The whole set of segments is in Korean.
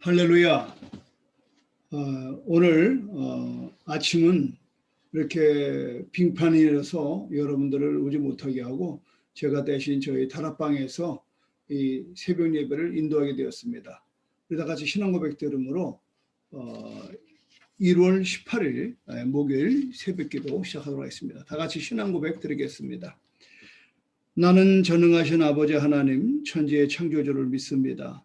할렐루야. 어, 오늘 어, 아침은 이렇게 빙판이라서 여러분들을 오지 못하게 하고 제가 대신 저희 다락방에서 이 새벽 예배를 인도하게 되었습니다. 우리 다 같이 신앙 고백 들음으로 어, 1월 18일 에, 목요일 새벽기도 시작하도록 하겠습니다. 다 같이 신앙 고백 드리겠습니다. 나는 전능하신 아버지 하나님 천지의 창조주를 믿습니다.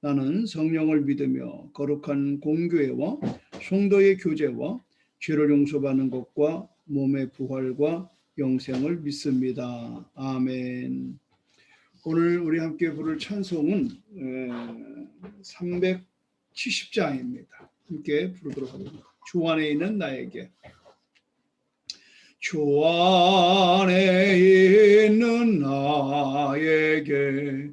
나는 성령을 믿으며 거룩한 공교회와 성도의 교제와 죄를 용서받는 것과 몸의 부활과 영생을 믿습니다. 아멘. 오늘 우리 함께 부를 찬송은 370장입니다. 함께 부르도록 하겠습니다. 주 안에 있는 나에게 주 안에 있는 나에게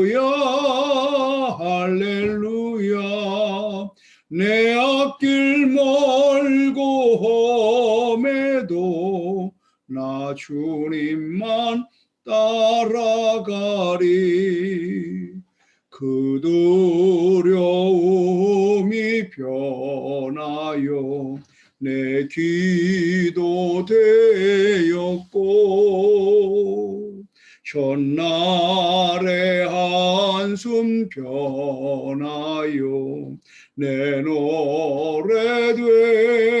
주님만 따라가리. 그 두려움이 변하여 내 기도 되었고 전날의 한숨 변하여 내 노래 되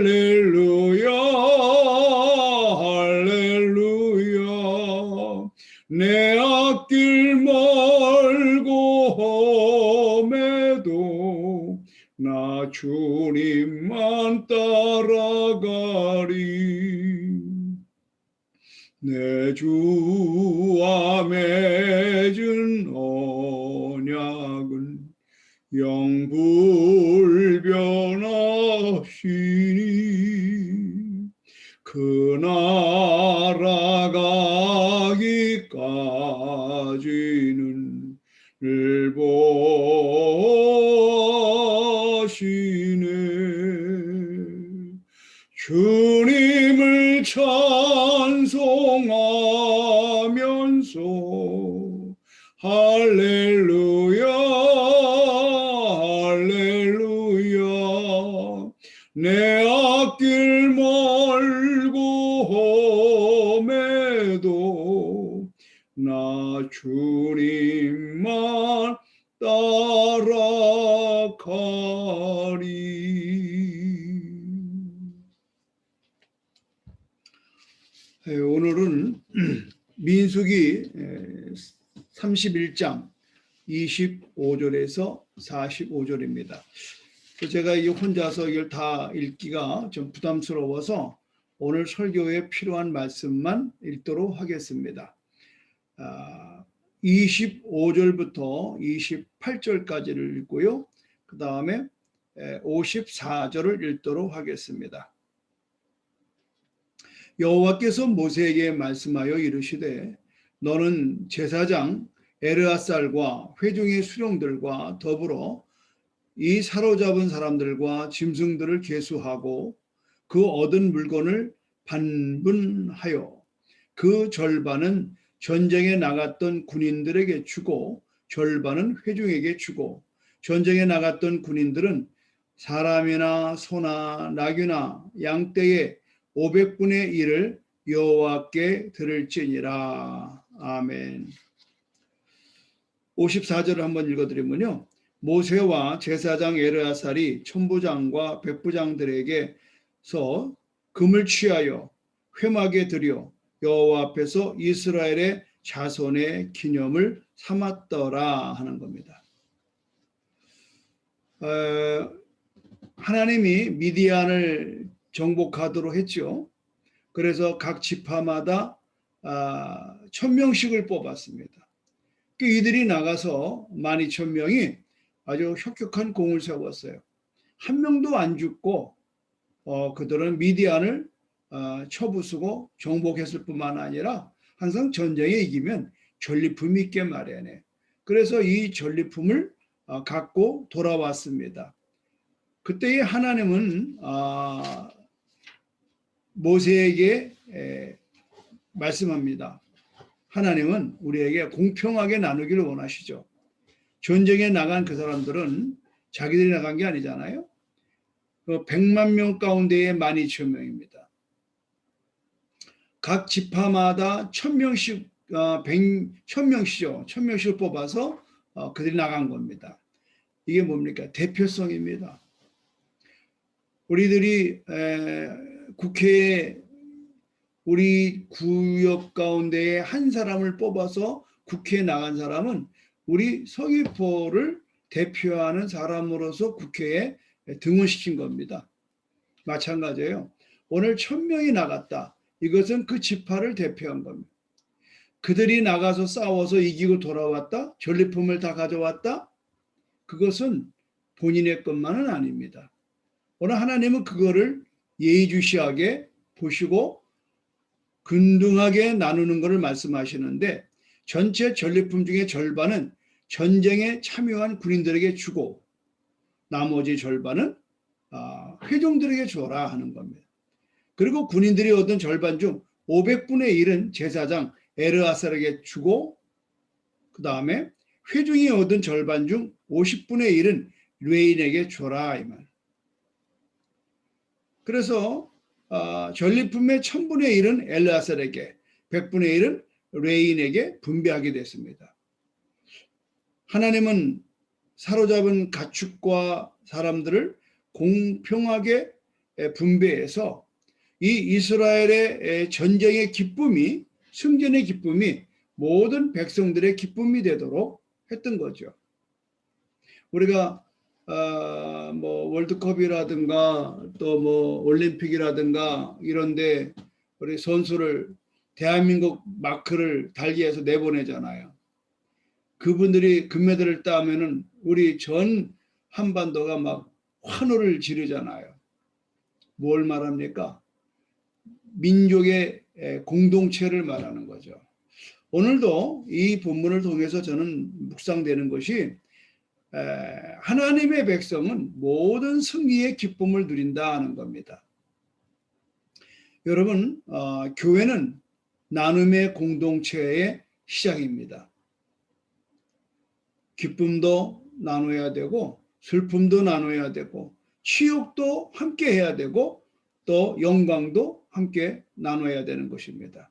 나라 가기까지는 늘 보시네. 주 민수기 31장 25절에서 45절입니다. 제가 이 혼자서 이걸 다 읽기가 좀 부담스러워서 오늘 설교에 필요한 말씀만 읽도록 하겠습니다. 아, 25절부터 28절까지를 읽고요. 그 다음에 54절을 읽도록 하겠습니다. 여호와께서 모세에게 말씀하여 이르시되 너는 제사장 에르아살과 회중의 수령들과 더불어 이 사로잡은 사람들과 짐승들을 계수하고 그 얻은 물건을 반분하여 그 절반은 전쟁에 나갔던 군인들에게 주고 절반은 회중에게 주고 전쟁에 나갔던 군인들은 사람이나 소나 나귀나 양떼의 500분의 1을 여호와께 드릴지니라. 아멘. 54절을 한번 읽어드리면요. 모세와 제사장 에르아살이 천부장과 백부장들에게서 금을 취하여 회막에 들여 여호와 앞에서 이스라엘의 자손의 기념을 삼았더라 하는 겁니다. 어, 하나님이 미디안을 정복하도록 했죠. 그래서 각 지파마다 아, 천 명씩을 뽑았습니다. 그 이들이 나가서 만 이천 명이 아주 혁혁한 공을 세웠어요. 한 명도 안 죽고 어, 그들은 미디안을 어, 쳐부수고 정복했을 뿐만 아니라 항상 전쟁에 이기면 전리품 있게 마련해. 그래서 이 전리품을 어, 갖고 돌아왔습니다. 그때의 하나님은 아, 모세에게 에, 말씀합니다. 하나님은 우리에게 공평하게 나누기를 원하시죠. 전쟁에 나간 그 사람들은 자기들이 나간 게 아니잖아요. 그 100만 명 가운데에 12,000명입니다. 각 지파마다 1000명씩 어, 100, 1000명씩이죠. 1000명씩을 뽑아서 어, 그들이 나간 겁니다. 이게 뭡니까? 대표성입니다. 우리들이 에, 국회에 우리 구역 가운데에 한 사람을 뽑아서 국회에 나간 사람은 우리 서귀포를 대표하는 사람으로서 국회에 등원시킨 겁니다. 마찬가지예요. 오늘 천 명이 나갔다. 이것은 그 지파를 대표한 겁니다. 그들이 나가서 싸워서 이기고 돌아왔다. 전리품을 다 가져왔다. 그것은 본인의 것만은 아닙니다. 오늘 하나님은 그거를 예의주시하게 보시고 근등하게 나누는 것을 말씀하시는데 전체 전리품 중에 절반은 전쟁에 참여한 군인들에게 주고 나머지 절반은 아, 회종들에게 줘라 하는 겁니다. 그리고 군인들이 얻은 절반 중 500분의 1은 제사장 에르아살에게 주고 그 다음에 회중이 얻은 절반 중 50분의 1은 레인에게 줘라 이 말. 그래서 어, 전리품의 1000분의 1은 엘르아살에게 100분의 1은 레인에게 분배하게 됐습니다. 하나님은 사로잡은 가축과 사람들을 공평하게 분배해서 이 이스라엘의 전쟁의 기쁨이 승전의 기쁨이 모든 백성들의 기쁨이 되도록 했던 거죠. 우리가 어, 뭐 월드컵이라든가 또 뭐 올림픽이라든가 이런데 우리 선수를 대한민국 마크를 달기해서 내보내잖아요. 그분들이 금메달을 따면은 우리 전 한반도가 막 환호를 지르잖아요. 뭘 말합니까? 민족의 공동체를 말하는 거죠. 오늘도 이 본문을 통해서 저는 묵상되는 것이 하나님의 백성은 모든 승리의 기쁨을 누린다 하는 겁니다. 여러분, 어, 교회는 나눔의 공동체의 시작입니다. 기쁨도 나눠야 되고 슬픔도 나눠야 되고 치욕도 함께 해야 되고 또 영광도 함께 나눠야 되는 것입니다.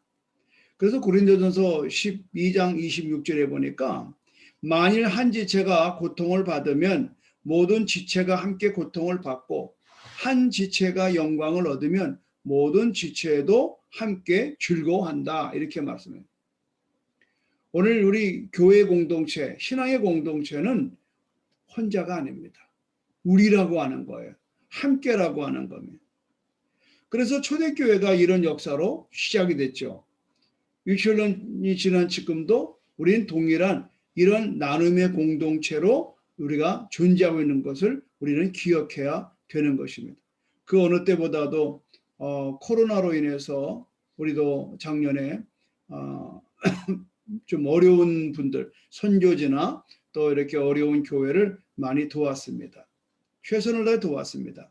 그래서 고린도전서 12장 26절에 보니까 만일 한 지체가 고통을 받으면 모든 지체가 함께 고통을 받고 한 지체가 영광을 얻으면 모든 지체도 함께 즐거워한다 이렇게 말씀해요. 오늘 우리 교회 공동체, 신앙의 공동체는 혼자가 아닙니다. 우리라고 하는 거예요. 함께라고 하는 겁니다. 그래서 초대교회가 이런 역사로 시작이 됐죠. 6천년이 지난 지금도 우리는 동일한 이런 나눔의 공동체로 우리가 존재하고 있는 것을 우리는 기억해야 되는 것입니다. 그 어느 때보다도 어, 코로나로 인해서 우리도 작년에 어, 좀 어려운 분들 선교지나 또 이렇게 어려운 교회를 많이 도왔습니다. 최선을 다해 도왔습니다.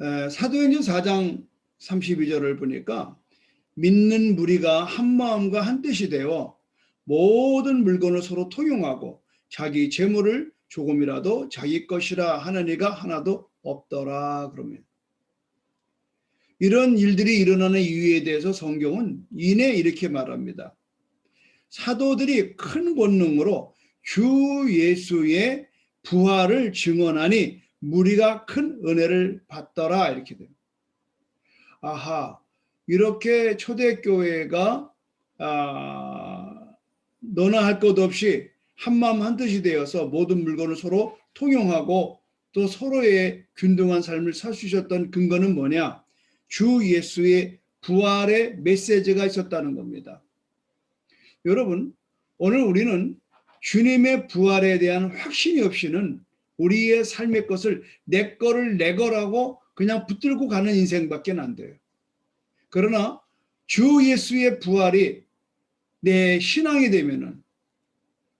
에, 사도행전 4장 32절을 보니까 믿는 무리가 한 마음과 한 뜻이 되어 모든 물건을 서로 통용하고 자기 재물을 조금이라도 자기 것이라 하는 이가 하나도 없더라 그러면 이런 일들이 일어나는 이유에 대해서 성경은 이내 이렇게 말합니다. 사도들이 큰 권능으로 주 예수의 부활을 증언하니 무리가 큰 은혜를 받더라 이렇게 됩니다. 아하 이렇게 초대교회가 아, 너나 할 것 없이 한마음 한뜻이 되어서 모든 물건을 서로 통용하고 또 서로의 균등한 삶을 살수 있었던 근거는 뭐냐? 주 예수의 부활의 메시지가 있었다는 겁니다. 여러분, 오늘 우리는 주님의 부활에 대한 확신이 없이는 우리의 삶의 것을 내 거를 내 거라고 그냥 붙들고 가는 인생밖에 안 돼요. 그러나 주 예수의 부활이 내 신앙이 되면은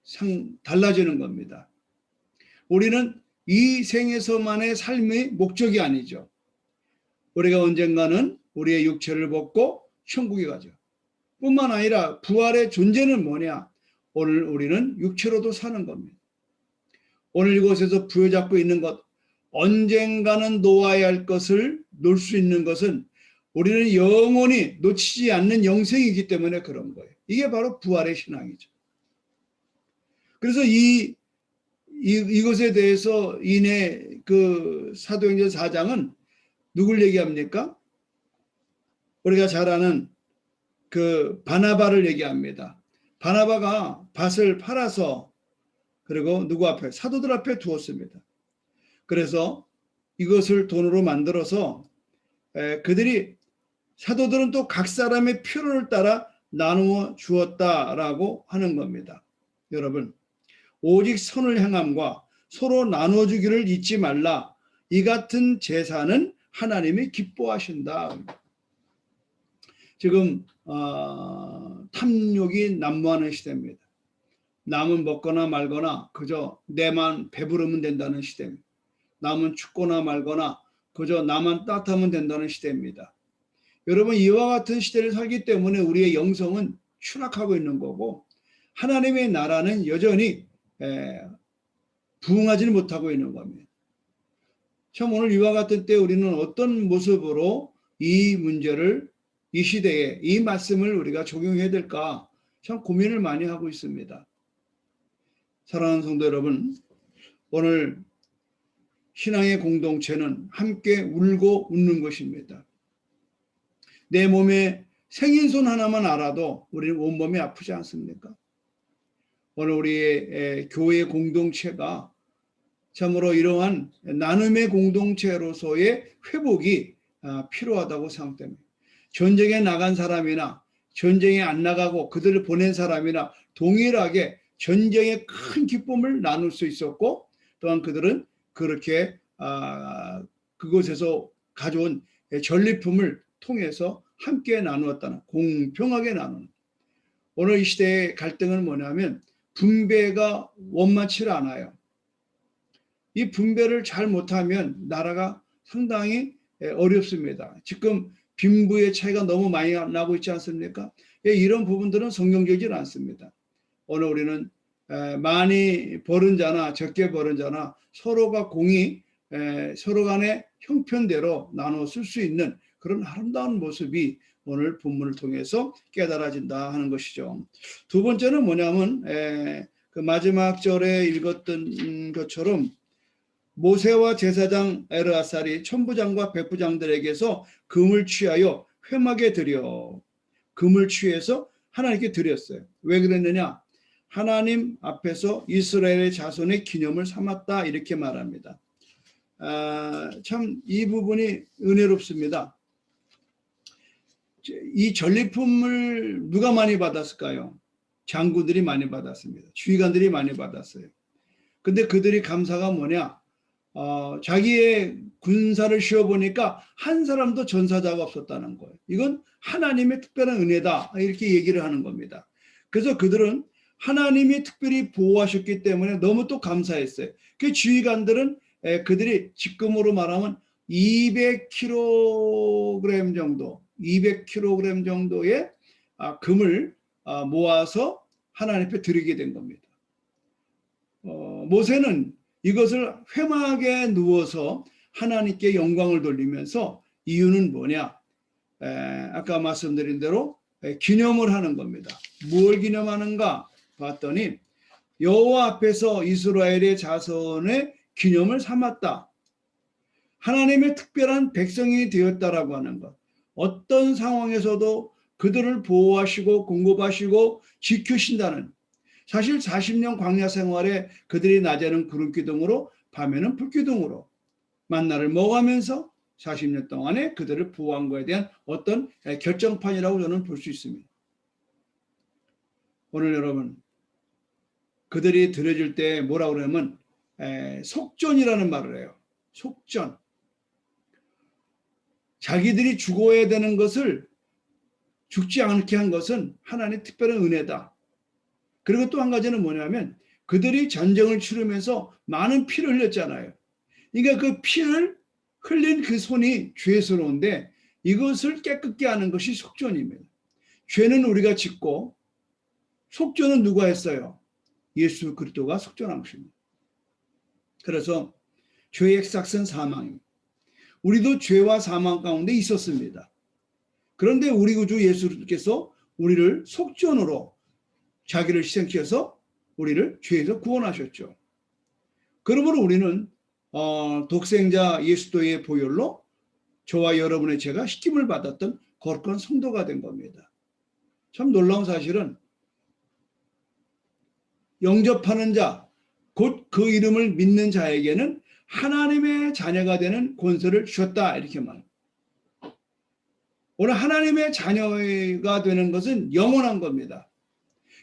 상 달라지는 겁니다. 우리는 이 생에서만의 삶의 목적이 아니죠. 우리가 언젠가는 우리의 육체를 벗고 천국에 가죠. 뿐만 아니라 부활의 존재는 뭐냐? 오늘 우리는 육체로도 사는 겁니다. 오늘 이곳에서 부여잡고 있는 것, 언젠가는 놓아야 할 것을 놓을 수 있는 것은 우리는 영원히 놓치지 않는 영생이기 때문에 그런 거예요. 이게 바로 부활의 신앙이죠. 그래서 이, 이 이것에 대해서 이내 그 사도행전 4장은 누굴 얘기합니까? 우리가 잘 아는 그 바나바를 얘기합니다. 바나바가 밭을 팔아서 그리고 누구 앞에 사도들 앞에 두었습니다. 그래서 이것을 돈으로 만들어서 그들이 사도들은 또 각 사람의 필요를 따라 나누어 주었다라고 하는 겁니다. 여러분, 오직 선을 행함과 서로 나눠 주기를 잊지 말라. 이 같은 제사는 하나님이 기뻐하신다. 지금 어, 탐욕이 난무하는 시대입니다. 남은 먹거나 말거나 그저 내만 배부르면 된다는 시대입니다. 남은 춥거나 말거나 그저 나만 따뜻하면 된다는 시대입니다. 여러분 이와 같은 시대를 살기 때문에 우리의 영성은 추락하고 있는 거고 하나님의 나라는 여전히 부흥하지는 못하고 있는 겁니다. 참 오늘 이와 같은 때 우리는 어떤 모습으로 이 문제를 이 시대에 이 말씀을 우리가 적용해야 될까 참 고민을 많이 하고 있습니다. 사랑하는 성도 여러분, 오늘 신앙의 공동체는 함께 울고 웃는 것입니다. 내 몸에 생인손 하나만 알아도 우리는 온몸이 아프지 않습니까? 오늘 우리의 교회 공동체가 참으로 이러한 나눔의 공동체로서의 회복이 아, 필요하다고 생각됩니다. 전쟁에 나간 사람이나 전쟁에 안 나가고 그들을 보낸 사람이나 동일하게 전쟁의 큰 기쁨을 나눌 수 있었고 또한 그들은 그렇게 아, 그곳에서 가져온 전리품을 통해서 함께 나누었다는 공평하게 나누는 오늘 이 시대의 갈등은 뭐냐면 분배가 원만치 않아요. 이 분배를 잘 못하면 나라가 상당히 어렵습니다. 지금 빈부의 차이가 너무 많이 나고 있지 않습니까? 예, 이런 부분들은 성경적이지 않습니다. 오늘 우리는 많이 버는 자나 적게 버는 자나 서로가 공이 서로 간의 형편대로 나눠 쓸 수 있는 그런 아름다운 모습이 오늘 본문을 통해서 깨달아진다 하는 것이죠. 두 번째는 뭐냐면 그 마지막 절에 읽었던 것처럼 모세와 제사장 에르아살이 천부장과 백부장들에게서 금을 취하여 회막에 드려 금을 취해서 하나님께 드렸어요. 왜 그랬느냐? 하나님 앞에서 이스라엘의 자손의 기념을 삼았다 이렇게 말합니다. 아, 참이 부분이 은혜롭습니다. 이 전리품을 누가 많이 받았을까요? 장군들이 많이 받았습니다. 주의관들이 많이 받았어요. 근데 그들이 감사가 뭐냐? 어, 자기의 군사를 쉬어보니까 한 사람도 전사자가 없었다는 거예요. 이건 하나님의 특별한 은혜다. 이렇게 얘기를 하는 겁니다. 그래서 그들은 하나님이 특별히 보호하셨기 때문에 너무 또 감사했어요. 그 지휘관들은 에, 그들이 지금으로 말하면 200kg 정도, 200kg 정도의 아, 금을 아, 모아서 하나님 앞에 드리게 된 겁니다. 어, 모세는 이것을 회막에 누워서 하나님께 영광을 돌리면서 이유는 뭐냐? 에, 아까 말씀드린 대로 에, 기념을 하는 겁니다. 뭘 기념하는가 봤더니 여호와 앞에서 이스라엘의 자손의 기념을 삼았다. 하나님의 특별한 백성이 되었다라고 하는 것. 어떤 상황에서도 그들을 보호하시고 공급하시고 지키신다는 사실 40년 광야 생활에 그들이 낮에는 구름 기둥으로 밤에는 불 기둥으로 만나를 먹으면서 40년 동안에 그들을 보호한 것에 대한 어떤 결정판이라고 저는 볼 수 있습니다. 오늘 여러분 그들이 들여질 때 뭐라고 그러냐면 에, 속전이라는 말을 해요. 속전. 자기들이 죽어야 되는 것을 죽지 않게 한 것은 하나님의 특별한 은혜다. 그리고 또 한 가지는 뭐냐면 그들이 전쟁을 치르면서 많은 피를 흘렸잖아요. 그러니까 그 피를 흘린 그 손이 죄스러운데 이것을 깨끗게 하는 것이 속전입니다. 죄는 우리가 짓고 속전은 누가 했어요? 예수 그리스도가 속전한 것입니다. 그래서 죄의 삭은 사망입니다. 우리도 죄와 사망 가운데 있었습니다. 그런데 우리 구주 예수께서 우리를 속전으로 자기를 희생시켜서 우리를 죄에서 구원하셨죠. 그러므로 우리는 어, 독생자 예수도의 보혈로 저와 여러분의 죄가 씻김을 받았던 거룩한 성도가 된 겁니다. 참 놀라운 사실은 영접하는 자, 곧 그 이름을 믿는 자에게는 하나님의 자녀가 되는 권세를 주셨다 이렇게 말. 오늘 하나님의 자녀가 되는 것은 영원한 겁니다.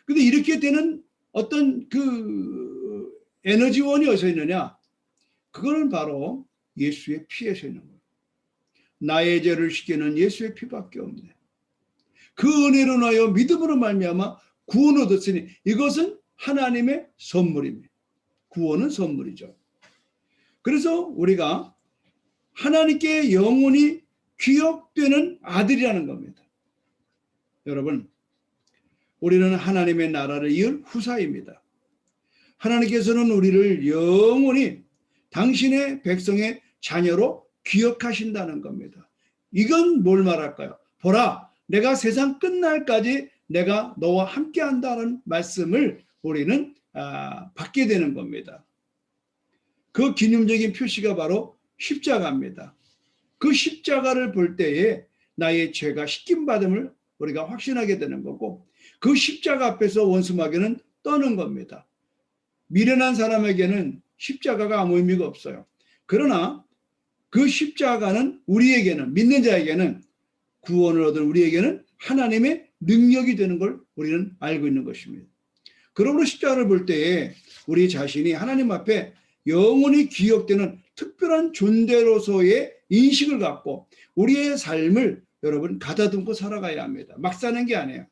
근데 이렇게 되는 어떤 그 에너지원이 어디서 있느냐? 그거는 바로 예수의 피에서 있는 거예요. 나의 죄를 씻기는 예수의 피밖에 없네. 그 은혜로 나여 믿음으로 말미암아 구원 얻었으니 이것은 하나님의 선물입니다. 구원은 선물이죠. 그래서 우리가 하나님께 영원히 귀역되는 아들이라는 겁니다. 여러분, 우리는 하나님의 나라를 이을 후사입니다. 하나님께서는 우리를 영원히 당신의 백성의 자녀로 기억하신다는 겁니다. 이건 뭘 말할까요? 보라, 내가 세상 끝날까지 내가 너와 함께 한다는 말씀을 우리는 아, 받게 되는 겁니다. 그 기념적인 표시가 바로 십자가입니다. 그 십자가를 볼 때에 나의 죄가 씻김받음을 우리가 확신하게 되는 거고 그 십자가 앞에서 원수마귀는 떠는 겁니다. 미련한 사람에게는 십자가가 아무 의미가 없어요. 그러나 그 십자가는 우리에게는 믿는 자에게는 구원을 얻은 우리에게는 하나님의 능력이 되는 걸 우리는 알고 있는 것입니다. 그러므로 십자가를 볼 때에 우리 자신이 하나님 앞에 영원히 기억되는 특별한 존재로서의 인식을 갖고 우리의 삶을 여러분 가다듬고 살아가야 합니다. 막 사는 게 아니에요.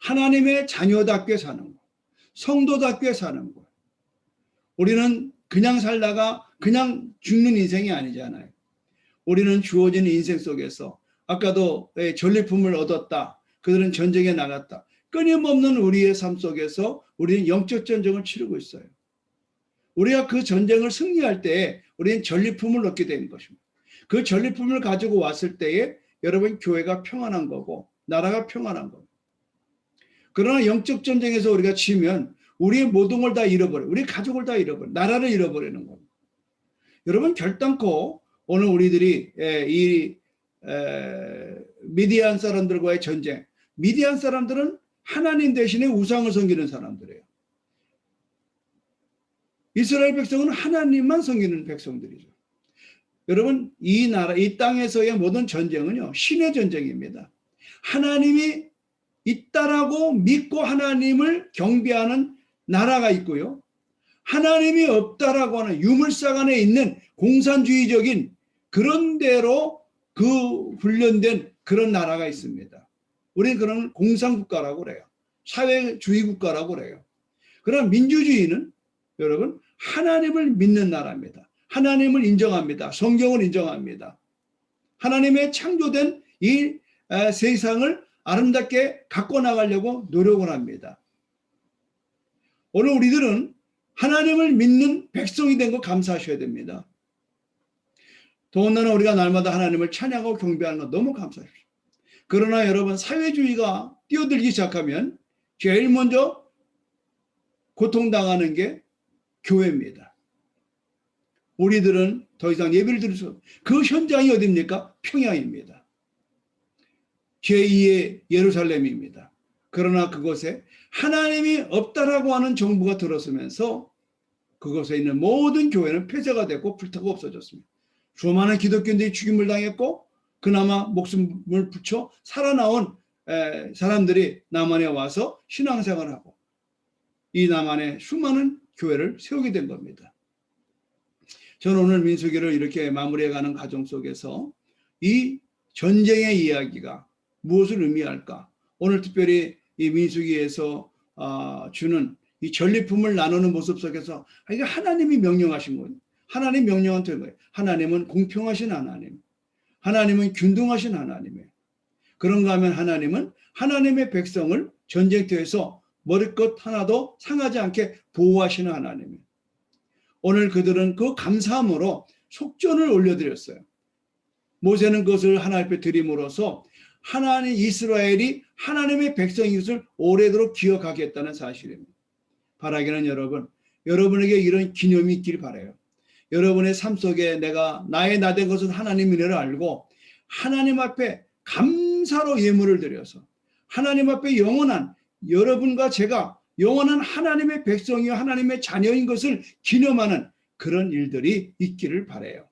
하나님의 자녀답게 사는 거, 성도답게 사는 거. 우리는 그냥 살다가 그냥 죽는 인생이 아니잖아요. 우리는 주어진 인생 속에서 아까도 전리품을 얻었다. 그들은 전쟁에 나갔다. 끊임없는 우리의 삶 속에서 우리는 영적 전쟁을 치르고 있어요. 우리가 그 전쟁을 승리할 때 우리는 전리품을 얻게 되는 것입니다. 그 전리품을 가지고 왔을 때에 여러분 교회가 평안한 거고 나라가 평안한 겁니다. 그러나 영적 전쟁에서 우리가 치면 우리의 모든 걸 다 잃어버려. 우리 가족을 다 잃어버려. 나라를 잃어버리는 겁니다. 여러분 결단코 오늘 우리들이 이 미디안 사람들과의 전쟁, 미디안 사람들은 하나님 대신에 우상을 섬기는 사람들이에요. 이스라엘 백성은 하나님만 섬기는 백성들이죠. 여러분 이 나라 이 땅에서의 모든 전쟁은요 신의 전쟁입니다. 하나님이 있다라고 믿고 하나님을 경배하는 나라가 있고요. 하나님이 없다라고 하는 유물상 안에 있는 공산주의적인 그런 대로 그 훈련된 그런 나라가 있습니다. 우리는 그런 공산국가라고 그래요. 사회주의 국가라고 그래요. 그러나 민주주의는 여러분 하나님을 믿는 나라입니다. 하나님을 인정합니다. 성경을 인정합니다. 하나님의 창조된 이 에, 세상을 아름답게 갖고 나가려고 노력을 합니다. 오늘 우리들은 하나님을 믿는 백성이 된 거 감사하셔야 됩니다. 더군다나 우리가 날마다 하나님을 찬양하고 경배하는 거 너무 감사합니다. 그러나 여러분 사회주의가 뛰어들기 시작하면 제일 먼저 고통당하는 게 교회입니다. 우리들은 더 이상 예배를 드릴 수, 그 현장이 어디입니까? 평양입니다. 제2의 예루살렘입니다. 그러나 그곳에 하나님이 없다라고 하는 정부가 들어서면서 그곳에 있는 모든 교회는 폐쇄가 됐고 불타고 없어졌습니다. 수많은 기독교인들이 죽임을 당했고 그나마 목숨을 붙여 살아나온 사람들이 남한에 와서 신앙생활하고 이 남한에 수많은 교회를 세우게 된 겁니다. 저는 오늘 민수기를 이렇게 마무리해가는 과정 속에서 이 전쟁의 이야기가 무엇을 의미할까? 오늘 특별히 이 민수기에서 아, 주는 이 전리품을 나누는 모습 속에서 아, 이게 하나님이 명령하신 거예요. 하나님 명령한 거예요. 하나님은 공평하신 하나님. 하나님은 균등하신 하나님이에요. 그런가 하면 하나님은 하나님의 백성을 전쟁터에서 머리끝 하나도 상하지 않게 보호하시는 하나님이에요. 오늘 그들은 그 감사함으로 속전을 올려드렸어요. 모세는 그것을 하나님 앞에 드림으로써 하나님 이스라엘이 하나님의 백성인 것을 오래도록 기억하겠다는 사실입니다. 바라기는 여러분, 여러분에게 이런 기념이 있길 바래요. 여러분의 삶 속에 내가 나의 나된 것은 하나님 은혜를 알고 하나님 앞에 감사로 예물을 드려서 하나님 앞에 영원한 여러분과 제가 영원한 하나님의 백성이요 하나님의 자녀인 것을 기념하는 그런 일들이 있기를 바래요.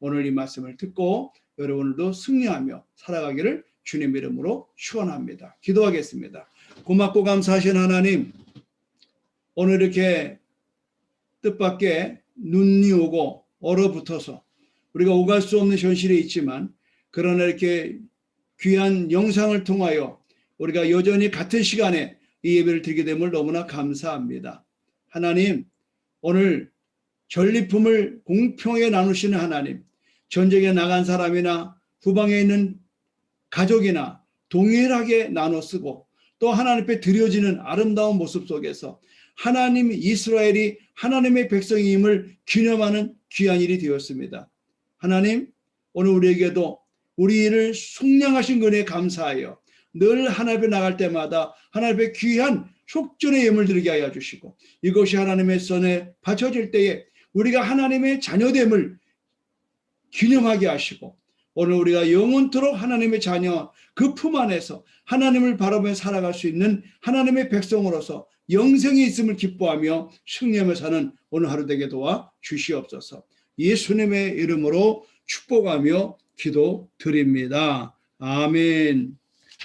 오늘 이 말씀을 듣고 여러분들도 승리하며 살아가기를 주님 이름으로 축원합니다. 기도하겠습니다. 고맙고 감사하신 하나님 오늘 이렇게 뜻밖의 눈이 오고 얼어붙어서 우리가 오갈 수 없는 현실에 있지만 그러나 이렇게 귀한 영상을 통하여 우리가 여전히 같은 시간에 이 예배를 드리게 됨을 너무나 감사합니다. 하나님, 오늘 전리품을 공평하게 나누시는 하나님, 전쟁에 나간 사람이나 후방에 있는 가족이나 동일하게 나눠 쓰고 또 하나님 앞에 드려지는 아름다운 모습 속에서 하나님 이스라엘이 하나님의 백성임을 기념하는 귀한 일이 되었습니다. 하나님, 오늘 우리에게도 우리를 속량하신 은혜에 감사하여 늘 하나님 앞에 나갈 때마다 하나님 앞에 귀한 속전의 예물 드리게 하여 주시고 이것이 하나님의 손에 바쳐질 때에 우리가 하나님의 자녀됨을 기념하게 하시고 오늘 우리가 영원토록 하나님의 자녀 그 품 안에서 하나님을 바라보며 살아갈 수 있는 하나님의 백성으로서 영생이 있음을 기뻐하며 승리하며 사는 오늘 하루 되게 도와 주시옵소서. 예수님의 이름으로 축복하며 기도 드립니다. 아멘.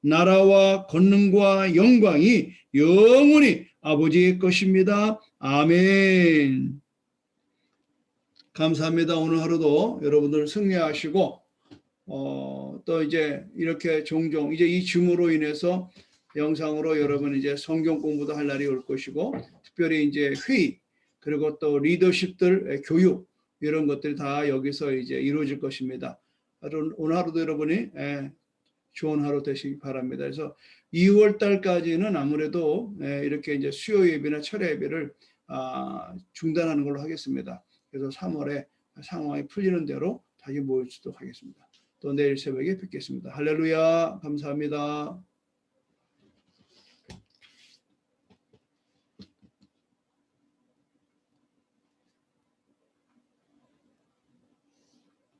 나라와 권능과 영광이 영원히 아버지의 것입니다. 아멘. 감사합니다. 오늘 하루도 여러분들 승리하시고 어, 또 이제 이렇게 종종 이제 이 줌으로 인해서 영상으로 여러분 이제 성경 공부도 할 날이 올 것이고 특별히 이제 회의 그리고 또 리더십들 교육 이런 것들이 다 여기서 이제 이루어질 것입니다. 오늘 하루도 여러분이 좋은 하루 되시기 바랍니다. 그래서 2월 달까지는 아무래도 이렇게 이제 수요 예배나 철야 예배를 아, 중단하는 걸로 하겠습니다. 그래서 3월에 상황이 풀리는 대로 다시 있도록 하겠습니다. 또 내일 새벽에 뵙겠습니다. 할렐루야 감사합니다.